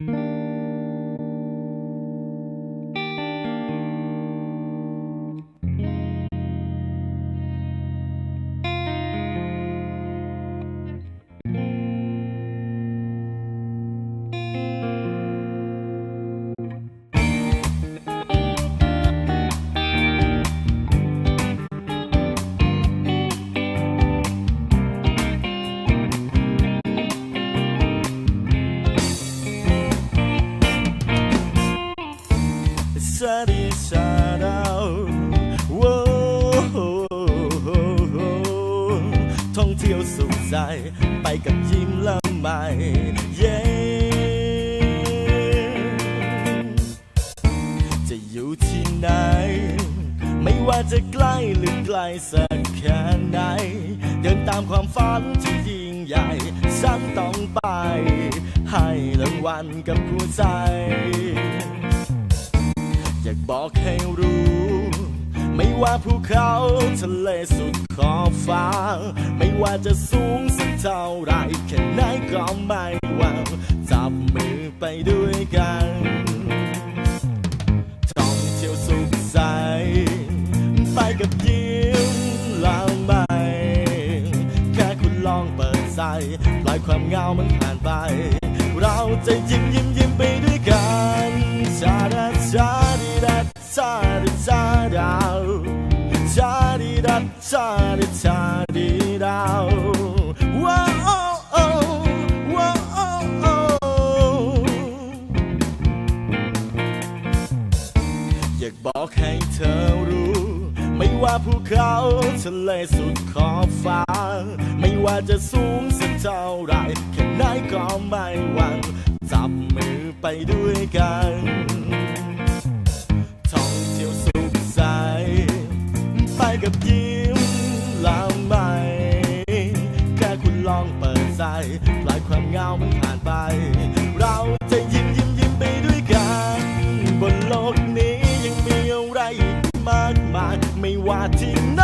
ซาดีซาดาวโว้ท่องเที่ยวสุขใจ ไปกับยิ้มละไมเย้จะอยู่ที่ไหน ไม่ว่าจะใกล้หรือไกลสักแค่ไหน เดินตามความฝันที่ยิ่งใหญ่ฉันต้องไป ให้รางวัลกับหัวใจ อยากบอกให้รู้ ไม่ว่าภูเขาทะเลสุดขอบฟ้า ไม่ว่าจะสูงสักเท่าไรแค่ไหนก็ไม่หวังจับมือไปด้วยกันท่องเที่ยวสุขใจไปกับยิ้มล้วไม่แค่คุณลองเปิดใจปล่อยความเหงามันผ่านไป เราจะยิ้มยิ้ม ดาดีชาดีดาวว้าโอ้โอ้ว้าโอ้โอ้อยากบอกให้เธอรู้ ไม่ว่าภูเขาทะเลสุดขอบฟ้า ไม่ว่าจะสูงสักเท่าไรแค่ไหนก็ไม่หวังจับมือไปด้วยกันท่องเที่ยวสุขใจไปกับยิ้ แล้วไม่แค่คุณลองเปิดใจปล่อยความเหงามันผ่านไป เราจะยิ้มยิ้มยิ้มไปด้วยกัน บนโลกนี้ยังมีอะไรอีกมากมายไม่ว่าที่ไหน